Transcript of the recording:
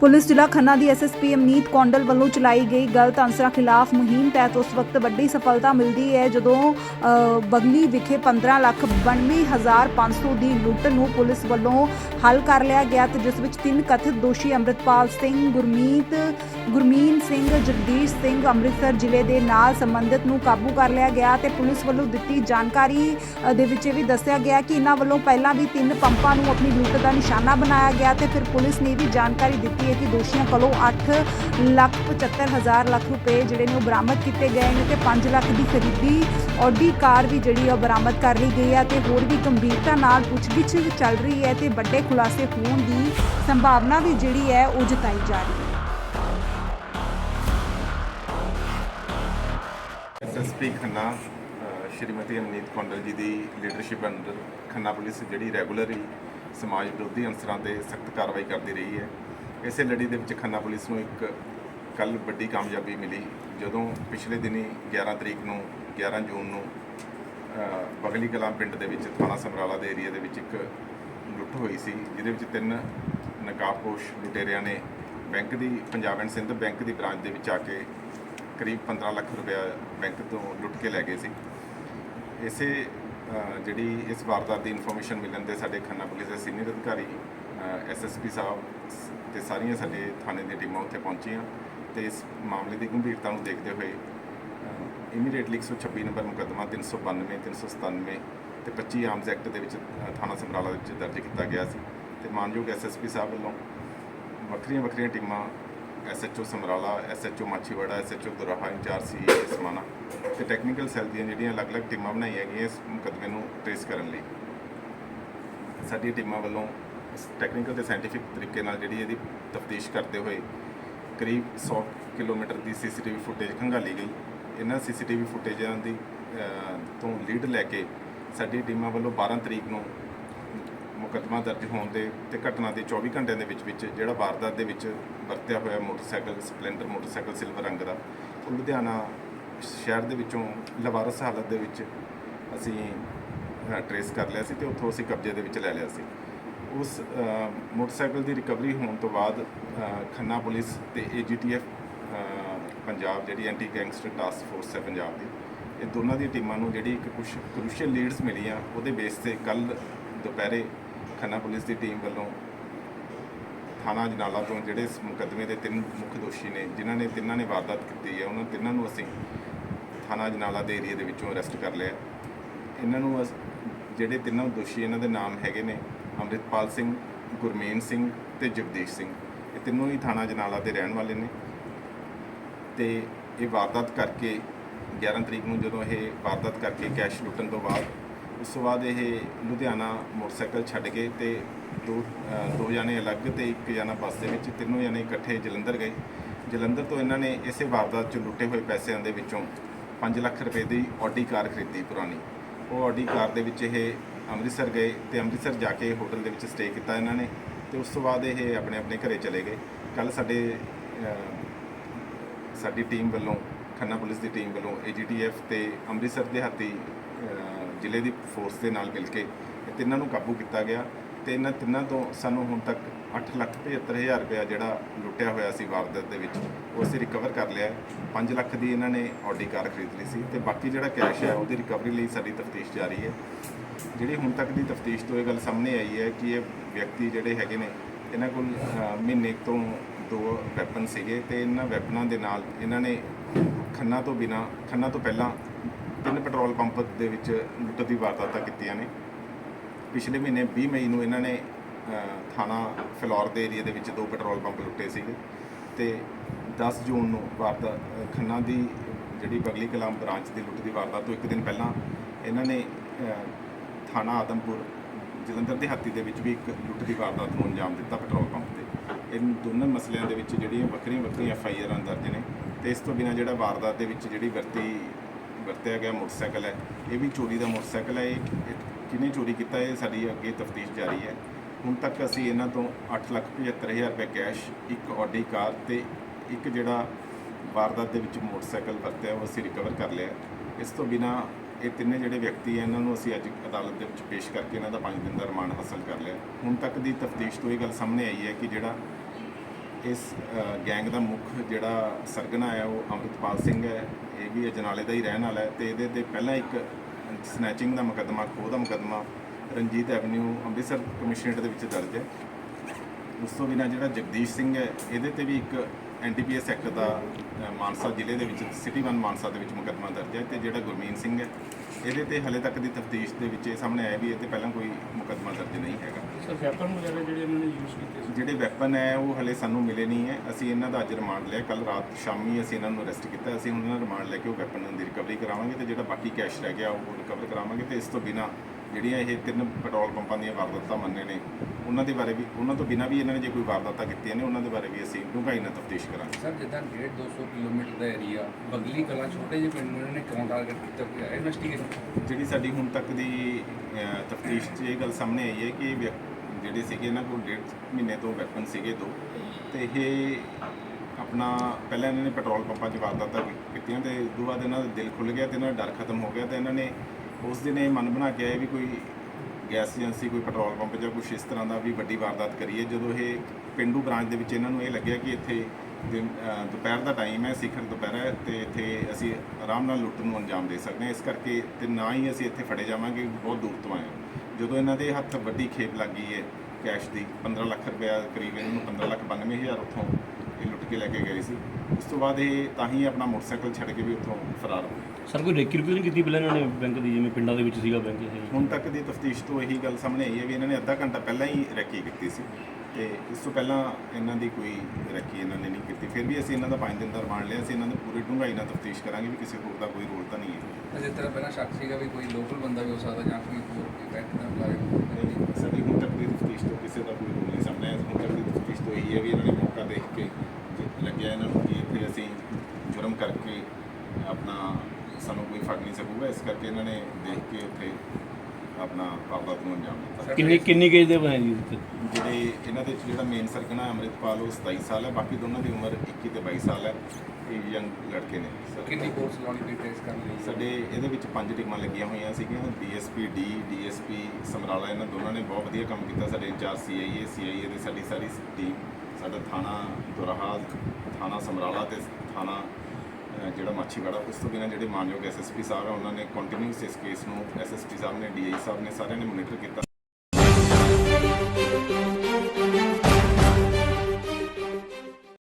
Police ਜ਼ਿਲ੍ਹਾ ਖੰਨਾ ਦੀ SSP Amneet Kondal ਵੱਲੋਂ ਚਲਾਈ ਗਈ ਗਲਤ ਅਨਸਰਾਂ ਖਿਲਾਫ ਮੁਹਿੰਮ ਤਹਿਤ ਉਸ ਵਕਤ ਵੱਡੀ ਸਫਲਤਾ ਮਿਲਦੀ ਹੈ, ਜਦੋਂ ਬਗਲੀ ਵਿਖੇ 15 ਲੱਖ 92500 ਦੀ ਲੁੱਟ ਨੂੰ ਪੁਲਿਸ ਵੱਲੋਂ ਹੱਲ ਕਰ ਲਿਆ ਗਿਆ ਤੇ ਜਿਸ ਵਿੱਚ ਤਿੰਨ ਕਥਿਤ ਦੋਸ਼ੀ ਅੰਮ੍ਰਿਤਪਾਲ ਸਿੰਘ, ਗੁਰਮੀਤ, ਗੁਰਮੀਨ ਸਿੰਘ, ਜਗਦੀਸ਼ ਸਿੰਘ ਅੰਮ੍ਰਿਤਸਰ ਜ਼ਿਲ੍ਹੇ ਦੇ ਨਾਲ ਸੰਬੰਧਿਤ ਨੂੰ ਕਾਬੂ ਕਰ ਲਿਆ ਗਿਆ ਤੇ ਪੁਲਿਸ ਵੱਲੋਂ ਦਿੱਤੀ ਜਾਣਕਾਰੀ ਦੇ ਵਿੱਚ ਇਹ ਵੀ ਦੱਸਿਆ ਗਿਆ ਕਿ ਇਹਨਾਂ ਵੱਲੋਂ ਪਹਿਲਾਂ ਵੀ ਤਿੰਨ ਪੰਪਾਂ ਨੂੰ ਆਪਣੀ ਲੁੱਟ ਦਾ ਨਿਸ਼ਾਨਾ ਬਣਾਇਆ ਗਿਆ ਤੇ ਫਿਰ ਪੁਲਿਸ ਨੇ ਵੀ ਜਾਣਕਾਰੀ ਦਿੱਤੀ ਹੈ ਕਿ ਦੋਸ਼ੀਆਂ ਕੋਲੋਂ 8 ਲੱਖ 75 ਹਜ਼ਾਰ ਲੱਖ ਰੁਪਏ ਜਿਹੜੇ ਨੇ ਉਹ ਬਰਾਮਦ ਕੀਤੇ ਗਏ ਨੇ ਤੇ 5 ਲੱਖ ਦੀ ਖਰੀਦੀ ਆਡੀ ਕਾਰ ਵੀ ਜਿਹੜੀ ਆ ਬਰਾਮਦ ਕਰ ਲਈ ਗਈ ਹੈ ਤੇ ਹੋਰ ਵੀ ਗੰਭੀਰਤਾ ਨਾਲ ਪੁੱਛਗਿੱਛ ਚੱਲ ਰਹੀ ਹੈ ਤੇ ਵੱਡੇ ਖੁਲਾਸੇ ਹੋਣ ਦੀ ਸੰਭਾਵਨਾ ਵੀ ਜਿਹੜੀ ਹੈ ਉਹ ਜਤਾਈ ਜਾ ਰਹੀ ਹੈ। ਐਸਐਸਪੀ ਖੰਨਾ ਸ਼੍ਰੀਮਤੀ ਅਮਨੀਤ ਕੌਂਡਲ ਜੀ ਦੀ ਲੀਡਰਸ਼ਿਪ ਅੰਡਰ ਖੰਨਾ ਪੁਲਿਸ ਜਿਹੜੀ ਰੈਗੂਲਰਲੀ ਸਮਾਜ ਵਿਰੋਧੀ ਅਨਸਰਾਂ ਤੇ ਸਖਤ ਕਾਰਵਾਈ ਕਰਦੀ ਰਹੀ ਹੈ। ਇਸੇ ਲੜੀ ਦੇ ਵਿੱਚ ਖੰਨਾ ਪੁਲਿਸ ਨੂੰ ਇੱਕ ਕੱਲ ਵੱਡੀ ਕਾਮਯਾਬੀ ਮਿਲੀ। ਜਦੋਂ ਪਿਛਲੇ ਦਿਨੀ 11 ਤਰੀਕ ਨੂੰ 11 ਜੂਨ ਨੂੰ ਬਗਲੀ ਕਲਾਂ ਪਿੰਡ ਦੇ ਵਿੱਚ, ਥਾਣਾ ਸਮਰਾਲਾ ਦੇ ਏਰੀਆ ਦੇ ਵਿੱਚ ਇੱਕ ਲੁੱਟ ਹੋਈ ਸੀ, ਜਿਹਦੇ ਵਿੱਚ ਤਿੰਨ ਨਕਾਬਪੋਸ਼ ਲੁਟੇਰਿਆਂ ਨੇ ਬੈਂਕ ਦੀ, ਪੰਜਾਬ ਐਂਡ ਸਿੰਧ ਬੈਂਕ ਦੀ ਬ੍ਰਾਂਚ ਦੇ ਵਿੱਚ ਆ ਕੇ ਕਰੀਬ 15 ਲੱਖ ਰੁਪਇਆ ਬੈਂਕ ਤੋਂ ਲੁੱਟ ਕੇ ਲੈ ਗਏ ਸੀ। ਇਸੇ ਜਿਹੜੀ ਇਸ ਵਾਰਦਾਤ ਦੀ ਇਨਫੋਰਮੇਸ਼ਨ ਮਿਲਣ ਤੇ ਸਾਡੇ ਖੰਨਾ ਪੁਲਿਸ ਦੇ ਸੀਨੀਅਰ ਅਧਿਕਾਰੀ ਐਸਐਸਪੀ ਸਾਹਿਬ ਸ- ਤੇ ਸਾਰੀਆਂ ਸਾਡੇ ਥਾਣੇ ਦੀਆਂ ਟੀਮਾਂ ਉੱਥੇ ਪਹੁੰਚੀਆਂ ਤੇ ਇਸ ਮਾਮਲੇ ਦੀ ਗੰਭੀਰਤਾ ਨੂੰ ਦੇਖਦੇ ਹੋਏ ਇਮੀਡੀਏਟਲੀ 126 ਨੰਬਰ ਮੁਕੱਦਮਾ 392 397 ਤੇ 25 ਆਰਮਸ ਐਕਟ ਦੇ ਵਿੱਚ ਥਾਣਾ ਸਮਰਾਲਾ ਦੇ ਵਿੱਚ ਦਰਜ ਕੀਤਾ ਗਿਆ ਸੀ। ਤੇ ਮਾਨਯੋਗ ਐਸਐਸਪੀ ਸਾਹਿਬ ਵੱਲੋਂ ਵੱਖਰੀਆਂ ਵੱਖਰੀਆਂ ਟੀਮਾਂ SHO Samrala SHO Machhiwara SHO Doraha incharge ਸੀ ਸਮਾਣਾ ਤੇ ਟੈਕਨੀਕਲ ਸੈੱਲ ਦੀਆਂ ਜਿਹੜੀਆਂ ਅਲੱਗ-ਅਲੱਗ ਟੀਮਾਂ ਬਣਾਈਆਂ ਗਈਆਂ ਇਸ ਮੁਕੱਦਮੇ ਨੂੰ ਟ੍ਰੇਸ ਕਰਨ ਲਈ। ਸਾਡੀ ਟੀਮਾਂ ਵੱਲੋਂ ਟੈਕਨੀਕਲ ਤੇ ਸਾਇੰਟੀਫਿਕ ਤਰੀਕੇ ਨਾਲ ਜਿਹੜੀ ਇਹਦੀ ਤਫਤੀਸ਼ ਕਰਦੇ ਹੋਏ ਕਰੀਬ 100 ਕਿਲੋਮੀਟਰ ਦੀ ਸੀਸੀਟੀਵੀ ਫੁਟੇਜ ਖੰਗਾਲੀ ਗਈ। ਇਹਨਾਂ ਸੀਸੀਟੀਵੀ ਫੁਟੇਜਾਂ ਦੀ ਤੋਂ ਲੀਡ ਲੈ ਕੇ ਸਾਡੀ ਟੀਮਾਂ ਵੱਲੋਂ 12 ਤਰੀਕ ਨੂੰ ਮੁਕੱਦਮਾ ਦਰਜ ਹੋਣ ਦੇ ਤੇ ਘਟਨਾ ਦੇ 24 ਘੰਟਿਆਂ ਦੇ ਵਿੱਚ ਵਿੱਚ ਜਿਹੜਾ ਵਾਰਦਾਤ ਦੇ ਵਿੱਚ ਵਰਤਿਆ ਹੋਇਆ ਮੋਟਰਸਾਈਕਲ, ਸਪਲੈਂਡਰ ਮੋਟਰਸਾਈਕਲ ਸਿਲਵਰ ਰੰਗ ਦਾ, ਉਹ ਲੁਧਿਆਣਾ ਸ਼ਹਿਰ ਦੇ ਵਿੱਚੋਂ ਲਵਾਰਸ ਹਾਲਤ ਦੇ ਵਿੱਚ ਅਸੀਂ ਟਰੇਸ ਕਰ ਲਿਆ ਸੀ ਤੇ ਉੱਥੋਂ ਅਸੀਂ ਕਬਜ਼ੇ ਦੇ ਵਿੱਚ ਲੈ ਲਿਆ ਸੀ। ਉਸ ਮੋਟਰਸਾਈਕਲ ਦੀ ਰਿਕਵਰੀ ਹੋਣ ਤੋਂ ਬਾਅਦ ਖੰਨਾ ਪੁਲਿਸ ਤੇ ਏਜੀਟੀਐਫ ਪੰਜਾਬ ਜਿਹੜੀ ਐਂਟੀ ਗੈਂਗਸਟਰ ਟਾਸਕ ਫੋਰਸ ਹੈ ਪੰਜਾਬ ਦੀ, ਇਹ ਦੋਨਾਂ ਦੀ ਟੀਮਾਂ ਨੂੰ ਜਿਹੜੀ ਇੱਕ ਕੁਝ ਕ੍ਰੂਸ਼ੀਅਲ ਲੀਡਸ ਮਿਲੀਆਂ, ਉਹਦੇ ਬੇਸ ਤੇ ਕੱਲ ਦੁਪਹਿਰੇ ਖੰਨਾ ਪੁਲਿਸ ਦੀ ਟੀਮ ਵੱਲੋਂ ਥਾਣਾ ਜਨਾਲਾ ਤੋਂ ਜਿਹੜੇ ਇਸ ਮੁਕੱਦਮੇ ਦੇ ਤਿੰਨ ਮੁੱਖ ਦੋਸ਼ੀ ਨੇ, ਜਿਨ੍ਹਾਂ ਨੇ ਤਿੰਨਾਂ ਨੇ ਵਾਰਦਾਤ ਕੀਤੀ ਹੈ, ਉਹਨਾਂ ਤਿੰਨਾਂ ਨੂੰ ਅਸੀਂ ਥਾਣਾ ਜਨਾਲਾ ਦੇ ਏਰੀਆ ਦੇ ਵਿੱਚੋਂ ਅਰੈਸਟ ਕਰ ਲਿਆ ਇਹਨਾਂ ਨੂੰ ਅਸ- ਜਿਹੜੇ ਤਿੰਨੋਂ ਦੋਸ਼ੀ ਇਹਨਾਂ ਦੇ ਨਾਮ ਹੈਗੇ ਨੇ, ਅੰਮ੍ਰਿਤਪਾਲ ਸਿੰਘ ਗੁਰਮੇਨ ਸਿੰਘ ਤੇ ਜਗਦੀਸ਼ ਸਿੰਘ। ਇਹ ਤਿੰਨੋਂ ਹੀ ਥਾਣਾ ਜਨਾਲਾ ਦੇ ਰਹਿਣ ਵਾਲੇ ਨੇ। ਤੇ ਇਹ ਵਾਰਦਾਤ ਕਰਕੇ 11 ਤਰੀਕ ਨੂੰ ਜਦੋਂ ਇਹ ਵਾਰਦਾਤ ਕਰਕੇ ਕੈਸ਼ ਲੁੱਟਣ ਤੋਂ ਬਾਅਦ, ਉਸ ਤੋਂ ਬਾਅਦ ਇਹ ਲੁਧਿਆਣਾ ਮੋਟਰਸਾਈਕਲ ਛੱਡ ਕੇ ਤੇ ਦੋ ਦੋ ਜਾਣੇ ਅਲੱਗ ਤੇ ਇੱਕ ਜਾਣਾ ਬੱਸ ਦੇ ਵਿੱਚ, ਤਿੰਨੋਂ ਜਾਣੇ ਇਕੱਠੇ ਜਲੰਧਰ ਗਏ। ਜਲੰਧਰ ਤੋਂ ਇਹਨਾਂ ਨੇ ਇਸੇ ਵਾਰਦਾਤ 'ਚ ਲੁੱਟੇ ਹੋਏ ਪੈਸਿਆਂ ਦੇ ਵਿੱਚੋਂ 5 ਲੱਖ ਰੁਪਏ ਦੀ ਆਡੀ ਕਾਰ ਖਰੀਦੀ ਪੁਰਾਣੀ। ਉਹ ਆਡੀ ਕਾਰ ਦੇ ਵਿੱਚ ਇਹ ਅੰਮ੍ਰਿਤਸਰ ਗਏ ਤੇ ਅੰਮ੍ਰਿਤਸਰ ਜਾ ਕੇ ਹੋਟਲ ਦੇ ਵਿੱਚ ਸਟੇ ਕੀਤਾ ਇਹਨਾਂ ਨੇ ਤੇ ਉਸ ਤੋਂ ਬਾਅਦ ਇਹ ਆਪਣੇ ਆਪਣੇ ਘਰੇ ਚਲੇ ਗਏ। ਕੱਲ ਸਾਡੇ ਸਾਡੀ ਟੀਮ ਵੱਲੋਂ, ਖੰਨਾ ਪੁਲਿਸ ਦੀ ਟੀਮ ਵੱਲੋਂ ਏਜੀਟੀਐਫ ਤੇ ਅੰਮ੍ਰਿਤਸਰ ਦੇ ਹਾਤੀ ਜ਼ਿਲ੍ਹੇ ਦੀ ਫੋਰਸ ਦੇ ਨਾਲ ਮਿਲ ਕੇ ਤਿੰਨਾਂ ਨੂੰ ਕਾਬੂ ਕੀਤਾ ਗਿਆ। ਤੇ ਇਹਨਾਂ ਤਿੰਨਾਂ ਤੋਂ ਸਾਨੂੰ ਹੁਣ ਤੱਕ 875000 ਰੁਪਇਆ ਜਿਹੜਾ ਲੁੱਟਿਆ ਹੋਇਆ ਸੀ ਵਾਰਦਾਤ ਦੇ ਵਿੱਚ, ਉਹ ਅਸੀਂ ਰਿਕਵਰ ਕਰ ਲਿਆ 5 ਲੱਖ ਦੀ ਇਹਨਾਂ ਨੇ ਆਡੀ ਕਾਰ ਖਰੀਦ ਲਈ ਸੀ ਤੇ ਬਾਕੀ ਜਿਹੜਾ ਕੈਸ਼ ਹੈ ਉਹਦੀ ਰਿਕਵਰੀ ਲਈ ਸਾਡੀ ਤਫਤੀਸ਼ ਜਾਰੀ ਹੈ। ਜਿਹੜੀ ਹੁਣ ਤੱਕ ਦੀ ਤਫਤੀਸ਼ ਤੋਂ ਇਹ ਗੱਲ ਸਾਹਮਣੇ ਆਈ ਹੈ ਕਿ ਇਹ ਵਿਅਕਤੀ ਜਿਹੜੇ ਹੈਗੇ ਨੇ, ਇਹਨਾਂ ਕੋਲ ਮਹੀਨੇ ਤੋਂ ਦੋ ਵੈਪਨ ਸੀਗੇ ਤੇ ਇਹਨਾਂ ਵੈਪਨਾਂ ਦੇ ਨਾਲ ਇਹਨਾਂ ਨੇ ਖੰਨਾ ਤੋਂ ਬਿਨਾ, ਖੰਨਾ ਤੋਂ ਪਹਿਲਾਂ ਤਿੰਨ ਪੈਟਰੋਲ ਪੰਪ ਦੇ ਵਿੱਚ ਲੁੱਟ ਦੀ ਵਾਰਦਾਤਾਂ ਕੀਤੀਆਂ ਨੇ। ਪਿਛਲੇ ਮਹੀਨੇ 20 ਮਈ ਨੂੰ ਇਹਨਾਂ ਨੇ ਥਾਣਾ ਫਿਲੌਰ ਦੇ ਏਰੀਆ ਦੇ ਵਿੱਚ ਦੋ ਪੈਟਰੋਲ ਪੰਪ ਲੁੱਟੇ ਸੀਗੇ ਤੇ 10 ਜੂਨ ਨੂੰ ਵਾਰਦਾਤ ਖੰਨਾ ਦੀ ਜਿਹੜੀ ਬਗਲੀ ਕਲਾਮ ਬ੍ਰਾਂਚ ਦੀ ਲੁੱਟ ਦੀ ਵਾਰਦਾਤ ਤੋਂ ਇੱਕ ਦਿਨ ਪਹਿਲਾਂ ਇਹਨਾਂ ਨੇ ਥਾਣਾ ਆਦਮਪੁਰ ਜਲੰਧਰ ਦੇ ਹਾਤੀ ਦੇ ਵਿੱਚ ਵੀ ਇੱਕ ਲੁੱਟ ਦੀ ਵਾਰਦਾਤ ਨੂੰ ਅੰਜਾਮ ਦਿੱਤਾ ਪੈਟਰੋਲ ਪੰਪ ਤੇ। ਇਨ ਦੋਨਾਂ ਮਸਲਿਆਂ ਦੇ ਵਿੱਚ ਜਿਹੜੀਆਂ ਵੱਖਰੀਆਂ ਵੱਖਰੀਆਂ ਐਫ ਆਈ ਆਰਾਂ ਦਰਜ ਨੇ ਤੇ ਇਸ ਤੋਂ ਬਿਨਾਂ ਜਿਹੜਾ ਵਾਰਦਾਤ ਦੇ ਵਿੱਚ ਜਿਹੜੀ ਵਰਤੀ, ਵਰਤਿਆ ਗਿਆ ਮੋਟਰਸਾਈਕਲ ਹੈ, ਇਹ ਵੀ ਚੋਰੀ ਦਾ ਮੋਟਰਸਾਈਕਲ ਹੈ, ਇਹ ਇਹ ਕਿਹਨੇ ਚੋਰੀ ਕੀਤਾ, ਇਹ ਸਾਡੀ ਅੱਗੇ ਤਫਤੀਸ਼ ਜਾਰੀ ਹੈ। ਹੁਣ ਤੱਕ ਅਸੀਂ ਇਹਨਾਂ ਤੋਂ 875000 ਰੁਪਏ ਕੈਸ਼, ਇੱਕ ਆਡੀ ਕਾਰ ਤੇ ਇੱਕ ਜਿਹੜਾ ਵਾਰਦਾਤ ਦੇ ਵਿੱਚ ਮੋਟਰਸਾਈਕਲ ਵਰਤਿਆ, ਉਹ ਅਸੀਂ ਰਿਕਵਰ ਕਰ ਲਿਆ। ਇਸ ਤੋਂ ਬਿਨਾਂ ਇਹ ਤਿੰਨੇ ਜਿਹੜੇ ਵਿਅਕਤੀ ਹੈ, ਇਹਨਾਂ ਨੂੰ ਅਸੀਂ ਅੱਜ ਅਦਾਲਤ ਦੇ ਵਿੱਚ ਪੇਸ਼ ਕਰਕੇ ਇਹਨਾਂ ਦਾ 5 ਦਿਨ ਦਾ ਰਿਮਾਂਡ ਹਾਸਲ ਕਰ ਲਿਆ। ਹੁਣ ਤੱਕ ਦੀ ਤਫਤੀਸ਼ ਤੋਂ ਇਹ ਗੱਲ ਸਾਹਮਣੇ ਆਈ ਹੈ ਕਿ ਜਿਹੜਾ ਇਸ ਗੈਂਗ ਦਾ ਮੁੱਖ ਜਿਹੜਾ ਸਰਗਨਾ ਹੈ, ਉਹ ਅੰਮ੍ਰਿਤਪਾਲ ਸਿੰਘ ਹੈ। ਇਹ ਵੀ ਅਜਨਾਲੇ ਦਾ ਹੀ ਰਹਿਣ ਵਾਲਾ ਹੈ ਤੇ ਇਹਦੇ ਤੇ ਪਹਿਲਾਂ ਇੱਕ ਸਨੈਚਿੰਗ ਦਾ ਮੁਕੱਦਮਾ, ਖੋਹ ਦਾ ਮੁਕੱਦਮਾ ਰਣਜੀਤ ਐਵਨਿਊ ਅੰਮ੍ਰਿਤਸਰ ਕਮਿਸ਼ਨਰੇਟ ਦੇ ਵਿੱਚ ਦਰਜ ਹੈ। ਉਸ ਤੋਂ ਬਿਨਾਂ ਜਿਹੜਾ ਜਗਦੀਸ਼ ਸਿੰਘ ਹੈ, ਇਹਦੇ ਤੇ ਵੀ ਇੱਕ ਐਨਡੀਪੀਐਸ ਐਕਟ ਦਾ ਮਾਨਸਾ ਜ਼ਿਲ੍ਹੇ ਦੇ ਵਿੱਚ ਸਿਟੀ ਵਨ ਮਾਨਸਾ ਦੇ ਵਿੱਚ ਮੁਕੱਦਮਾ ਦਰਜ ਹੈ ਤੇ ਜਿਹੜਾ ਗੁਰਮੀਤ ਸਿੰਘ ਹੈ ਇਹਦੇ ਤੇ ਹਲੇ ਤੱਕ ਦੀ ਤਫਤੀਸ਼ ਦੇ ਵਿੱਚ ਇਹ ਸਾਹਮਣੇ ਆਇਆ ਵੀ ਇਹ ਤੇ ਪਹਿਲਾਂ ਕੋਈ ਮੁਕੱਦਮਾ ਦਰਜ ਨਹੀਂ ਹੈਗਾ। ਸਰ ਵੈਪਨ ਵਗੈਰਾ ਜਿਹੜੇ ਇਹਨਾਂ ਨੇ ਯੂਜ਼ ਕੀਤੇ ਸੀ? ਜਿਹੜੇ ਵੈਪਨ ਹੈ ਉਹ ਹਲੇ ਸਾਨੂੰ ਮਿਲੇ ਨਹੀਂ ਹੈ। ਅਸੀਂ ਇਹਨਾਂ ਦਾ ਅੱਜ ਰਿਮਾਂਡ ਲਿਆ। ਕੱਲ ਰਾਤ ਸ਼ਾਮੀ ਅਸੀਂ ਇਹਨਾਂ ਨੂੰ ਅਰੈਸਟ ਕੀਤਾ। ਅਸੀਂ ਹੁਣ ਇਹਨਾਂ ਦਾ ਰਿਮਾਂਡ ਲੈ ਕੇ ਉਹ ਵੈਪਨ ਦੀ ਰਿਕਵਰੀ ਕਰਾਵਾਂਗੇ ਤੇ ਜਿਹੜਾ ਬਾਕੀ ਕੈਸ਼ ਰਹਿ ਗਿਆ ਉਹ ਰਿਕਵਰ ਕਰਾਵਾਂਗੇ ਤੇ ਇਸ ਤੋਂ ਬਿਨਾ ਜਿਹੜੀਆਂ ਇਹ ਤਿੰਨ ਪੈਟਰੋਲ ਪੰਪਾਂ ਦੀਆਂ ਵਾਰਦਾਤਾਂ ਮੰਨੇ ਨੇ ਉਹਨਾਂ ਦੇ ਬਾਰੇ ਵੀ ਉਹਨਾਂ ਤੋਂ ਬਿਨਾ ਵੀ ਇਹਨਾਂ ਨੇ ਜੇ ਕੋਈ ਵਾਰਦਾਤਾਂ ਕੀਤੀਆਂ ਨੇ ਉਹਨਾਂ ਦੇ ਬਾਰੇ ਵੀ ਅਸੀਂ ਡੂੰਘਾਈ ਨਾਲ ਤਫਤੀਸ਼ ਕਰਾਂਗੇ। ਸਰ ਜਿੱਦਾਂ 1.5 200 ਕਿਲੋਮੀਟਰ ਦਾ ਏਰੀਆ ਬਗਲੀ ਕਲਾ ਛੋਟੇ ਜਿਹੇ ਪਿੰਡ ਨੂੰ ਇਹਨਾਂ ਨੇ ਕਿਉਂ ਟਾਰਗੇਟ ਕੀਤਾ ਕੋਈ ਹੈ ਇਨਵੈਸਟੀਗੇਸ਼ਨ ਜਿਹੜੀ ਸਾਡੀ ਹੁਣ ਤੱਕ ਦੀ ਤਫਤੀਸ਼ 'ਚ ਇਹ ਗੱਲ ਸਾਹਮਣੇ ਆਈ ਹੈ ਕਿ ਜਿਹੜੇ ਸੀਗੇ ਇਹਨਾਂ ਕੋਲ ਡੇਢ ਮਹੀਨੇ ਤੋਂ ਵੈਪਨ ਸੀਗੇ ਦੋ। ਤੇ ਇਹ ਆਪਣਾ ਪਹਿਲਾਂ ਇਹਨਾਂ ਨੇ ਪੈਟਰੋਲ ਪੰਪਾਂ 'ਚ ਵਾਰਦਾਤਾਂ ਕੀਤੀਆਂ ਤੇ ਉਸ ਤੋਂ ਬਾਅਦ ਇਹਨਾਂ ਦਾ ਦਿਲ ਖੁੱਲ ਗਿਆ ਤੇ ਇਹਨਾਂ ਦਾ ਡਰ ਖਤਮ ਹੋ ਗਿਆ ਤੇ ਇਹਨਾਂ ਨੇ ਉਸ ਦਿਨ ਇਹ ਮਨ ਬਣਾ ਕੇ ਆਏ ਵੀ ਕੋਈ ਗੈਸ ਏਜੰਸੀ ਕੋਈ ਪੈਟਰੋਲ ਪੰਪ ਜਾਂ ਕੁਛ ਇਸ ਤਰ੍ਹਾਂ ਦਾ ਵੀ ਵੱਡੀ ਵਾਰਦਾਤ ਕਰੀਏ ਜਦੋਂ ਇਹ ਪਿੰਡੂ ਬ੍ਰਾਂਚ ਦੇ ਵਿੱਚ ਇਹਨਾਂ ਨੂੰ ਇਹ ਲੱਗਿਆ ਕਿ ਇੱਥੇ ਦਿਨ- ਅ, ਦੁਪਹਿਰ ਦਾ ਟਾਈਮ ਹੈ ਸਿਖਰ ਦੁਪਹਿਰ ਹੈ ਤੇ ਇੱਥੇ ਅਸੀਂ ਆਰਾਮ ਨਾਲ ਲੁੱਟ ਨੂੰ ਅੰਜਾਮ ਦੇ ਸਕਦੇ ਹਾਂ। ਇਸ ਕਰਕੇ ਤੇ ਨਾ ਹੀ ਅਸੀਂ ਇੱਥੇ ਫੜੇ ਜਾਵਾਂਗੇ ਬਹੁਤ ਦੂਰ ਤੋਂ ਆਏ ਹਾਂ। ਜਦੋਂ ਇਹਨਾਂ ਦੇ ਹੱਥ ਵੱਡੀ ਖੇਪ ਲੱਗ ਗਈ ਹੈ ਕੈਸ਼ ਦੀ 15 ਲੱਖ ਰੁਪਇਆ ਕਰੀਬ ਇਹਨਾਂ ਨੂੰ 15 ਲੱਖ 92 ਹਜ਼ਾਰ ਉੱਥੋਂ ਇਹ ਲੁੱਟ ਕੇ ਲੈ ਕੇ ਗਏ ਸੀ। ਉਸ ਤੋਂ ਬਾਅਦ ਇਹ ਤਾਂ ਹੀ ਆਪਣਾ ਮੋਟਰਸਾਈਕਲ ਛੱਡ ਕੇ ਵੀ ਉੱਥੋਂ ਫਰਾਰ ਹੋ ਗਏ। ਸਰ ਕੋਈ ਰੇਕੀ ਰੁਕੀ ਨਹੀਂ ਕੀਤੀ ਪਹਿਲਾਂ ਇਹਨਾਂ ਨੇ ਬੈਂਕ ਦੀ ਜਿਵੇਂ ਪਿੰਡਾਂ ਦੇ ਵਿੱਚ ਸੀਗਾ ਬੈਂਕ ਇਹ? ਹੁਣ ਤੱਕ ਦੀ ਤਫਤੀਸ਼ ਤੋਂ ਇਹੀ ਗੱਲ ਸਾਹਮਣੇ ਆਈ ਹੈ ਵੀ ਇਹਨਾਂ ਨੇ ਅੱਧਾ ਘੰਟਾ ਪਹਿਲਾਂ ਹੀ ਰੈਕੀ ਕੀਤੀ ਸੀ ਤੇ ਇਸ ਤੋਂ ਪਹਿਲਾਂ ਇਹਨਾਂ ਦੀ ਕੋਈ ਰੈਕੀ ਇਹਨਾਂ ਨੇ ਨਹੀਂ ਕੀਤੀ। ਫਿਰ ਵੀ ਅਸੀਂ ਇਹਨਾਂ ਦਾ 5 ਦਿਨ ਦਾ ਰਿਮਾਂਡ ਲਿਆ ਸੀ ਇਹਨਾਂ ਦੀ ਪੂਰੀ ਡੂੰਘਾਈ ਨਾਲ ਤਫਤੀਸ਼ ਕਰਾਂਗੇ ਵੀ ਕਿਸੇ ਹੋਰ ਦਾ ਕੋਈ ਰੋਲ ਤਾਂ ਨਹੀਂ ਹੈ। ਜਿਸ ਤਰ੍ਹਾਂ ਪਹਿਲਾਂ ਸ਼ੱਕ ਸੀਗਾ ਵੀ ਕੋਈ ਲੋਕਲ ਬੰਦਾ ਵੀ ਹੋ ਸਕਦਾ ਜਾਂ ਕੋਈ ਹੋਰ ਕੋਈ ਬੈਂਕ ਦਾ ਮੁਲਾਜ਼ਮ ਸਾਡੀ ਹੁਣ ਤੱਕ ਦੀ ਤਫਤੀਸ਼ ਤੋਂ ਕਿਸੇ ਦਾ ਕੋਈ ਰੋਲ ਨਹੀਂ ਸਾਹਮਣੇ ਆਇਆ। ਹੁਣ ਤੱਕ ਦੀ ਤਫਤੀਸ਼ ਤੋਂ ਇਹੀ ਹੈ ਵੀ ਇਹਨਾਂ ਨੇ ਮੌਕਾ ਦੇਖ ਕੇ ਲੱਗਿਆ ਇਹਨਾਂ ਨੂੰ ਅਸੀਂ ਜੁਰਮ ਕਰਕੇ ਆਪਣਾ ਸਾਨੂੰ ਕੋਈ ਫੜ ਨਹੀਂ ਸਕੂਗਾ। ਇਸ ਕਰਕੇ ਇਹਨਾਂ ਨੇ ਦੇਖ ਕੇ ਉੱਥੇ ਆਪਣਾ ਵਾਰਦਾਤ ਨੂੰ ਅੰਜਾਮ ਦਿੱਤਾ। ਕਿੰਨੀ ਕਿੰਨੀ ਕੇਜ ਦੇ ਬਣੇ ਜੀ ਉੱਤੇ ਜਿਹੜੇ ਇਹਨਾਂ ਦੇ ਜਿਹੜਾ ਮੇਨ ਸਰਗਨਾ ਅਮਰਿਤਪਾਲ ਉਹ 27 ਸਾਲ ਹੈ। ਬਾਕੀ ਦੋਨਾਂ ਦੀ ਉਮਰ 21 ਤੇ 22 ਸਾਲ ਹੈ। ਇਹ ਯੰਗ ਲੜਕੇ ਨੇ। ਸਰ ਕਿੰਨੀ ਕੋਰਸ ਲਾਉਣੀ ਪਈ ਟ੍ਰੇਸ ਕਰਨ ਲਈ ਸਾਡੇ ਇਹਦੇ ਵਿੱਚ ਪੰਜ ਟੀਮਾਂ ਲੱਗੀਆਂ ਹੋਈਆਂ ਸੀਗੀਆਂ। ਡੀਐਸਪੀ ਡੀ ਡੀਐਸਪੀ ਸਮਰਾਲਾ ਇਹਨਾਂ ਦੋਨਾਂ ਨੇ ਬਹੁਤ ਵਧੀਆ ਕੰਮ ਕੀਤਾ। ਸਾਡੇ ਇੰਚਾਰਜ ਸੀਆਈਏ ਸੀਆਈਏ ਦੀ ਸਾਡੀ ਸਾਰੀ ਟੀਮ ਸਾਡਾ ਥਾਣਾ ਦੁਰਾਹਾ, ਥਾਣਾ ਸਮਰਾਲਾ ਤੇ ਥਾਣਾ ਜਿਹੜਾ ਮਾਛੀਵਾੜਾ, ਉਸ ਤੋਂ ਬਿਨਾਂ ਜਿਹੜੇ ਮਾਨਯੋਗ ਐਸਐਸਪੀ ਸਾਹਿਬ ਆ, ਉਹਨਾਂ ਨੇ ਕੰਟੀਨਿਊਸ ਇਸ ਕੇਸ ਨੂੰ ਐਸਐਸਪੀ ਸਾਹਿਬ ਨੇ ਡੀਆਈ ਸਾਹਿਬ ਨੇ ਸਾਰਿਆਂ ਨੇ ਮੋਨੀਟਰ ਕੀਤਾ।